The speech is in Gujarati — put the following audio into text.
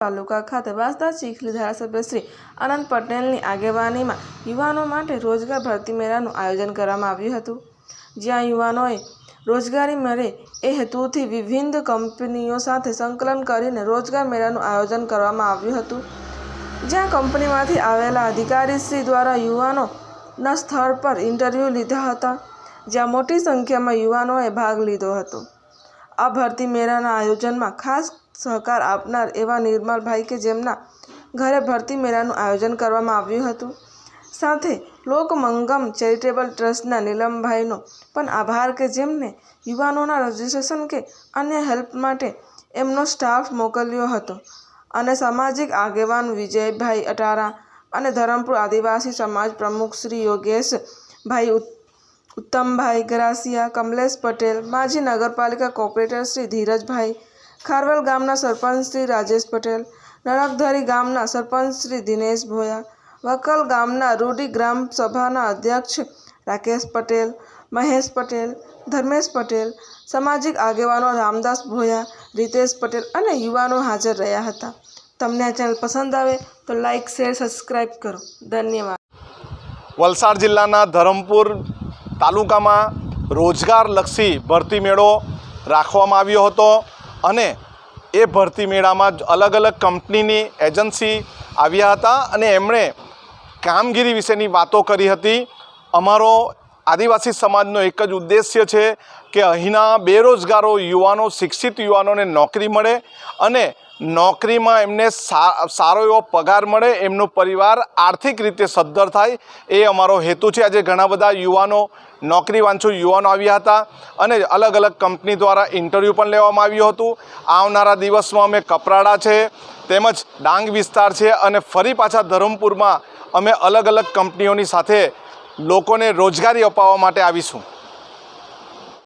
તાલુકા ખાતે વાસદા ચીખલી ધારાસભ્ય શ્રી અનંત પટેલની આગેવાનીમાં યુવાનો માટે રોજગાર ભરતી મેળાનું આયોજન કરવામાં આવ્યું હતું. જ્યાં યુવાનોએ રોજગારી મળે એ હેતુથી વિવિધ કંપનીઓ સાથે સંકલન કરીને રોજગાર મેળાનું આયોજન કરવામાં આવ્યું હતું. જ્યાં કંપનીમાંથી આવેલા અધિકારીશ્રી દ્વારા યુવાનોના સ્થળ પર ઇન્ટરવ્યૂ લીધા હતા, જ્યાં મોટી સંખ્યામાં યુવાનોએ ભાગ લીધો હતો. આ ભરતી મેળાના આયોજનમાં ખાસ સહકાર આપનાર એવા નિર્મલભાઈ કે જેમના ઘરે ભરતી મેળાનું આયોજન કરવામાં આવ્યું હતું. સાથે લોકમંગમ ચેરિટેબલ ટ્રસ્ટના નીલમભાઈનો પણ આભાર કે જેમને યુવાનોના રજિસ્ટ્રેશન કે અન્ય હેલ્પ માટે એમનો સ્ટાફ મોકલ્યો હતો. અને સામાજિક આગેવાન વિજયભાઈ અટારા અને ધરમપુર આદિવાસી સમાજ પ્રમુખ શ્રી યોગેશભાઈ ઉત્તમભાઈ ગરાસિયા કમલેશ પટેલ, માજી નગરપાલિકા કોર્પોરેટર શ્રી ધીરજભાઈ ખારવેલ ગામના સરપંચ શ્રી રાજેશ પટેલ નણકધરી ગામના સરપંચ શ્રી દિનેશ ભોયા, વકલ ગામના રૂડી ગ્રામ સભાના અધ્યક્ષ રાકેશ પટેલ, મહેશ પટેલ, ધર્મેશ પટેલ, સામાજિક આગેવાનો રામદાસ ભોયા, રીતેશ પટેલ અને યુવાનો હાજર રહ્યા હતા. તમને આ ચેનલ પસંદ આવે તો લાઈક, શેર સબસ્ક્રાઈબ કરો. ધન્યવાદ. વલસાડ જિલ્લાના ધરમપુર તાલુકામાં રોજગારલક્ષી ભરતી મેળો રાખવામાં આવ્યો હતો. અને એ ભરતી મેળામાં અલગ અલગ કંપનીની એજન્સી આવ્યા હતા અને એમણે કામગીરી વિશેની વાતો કરી હતી. અમારો આદિવાસી સમાજનો એક જ ઉદ્દેશ્ય છે કે અહીંના બેરોજગારો, યુવાનો, શિક્ષિત યુવાનોને નોકરી મળે અને નોકરીમાં એમને સારો એવો પગાર મળે, એમનો પરિવાર આર્થિક રીતે સદ્ધર થાય, એ અમારો હેતુ છે. આજે ઘણા બધા યુવાનો નોકરી વાંચુ યુવાનો આવ્યા હતા અને અલગ અલગ કંપની દ્વારા ઇન્ટરવ્યૂ પણ લેવામાં આવ્યું હતું. આવનારા દિવસમાં અમે કપરાડા છે, તેમજ ડાંગ વિસ્તાર છે અને ફરી પાછા ધરમપુરમાં અમે અલગ અલગ કંપનીઓની સાથે લોકોને રોજગારી અપાવવા માટે આવીશું.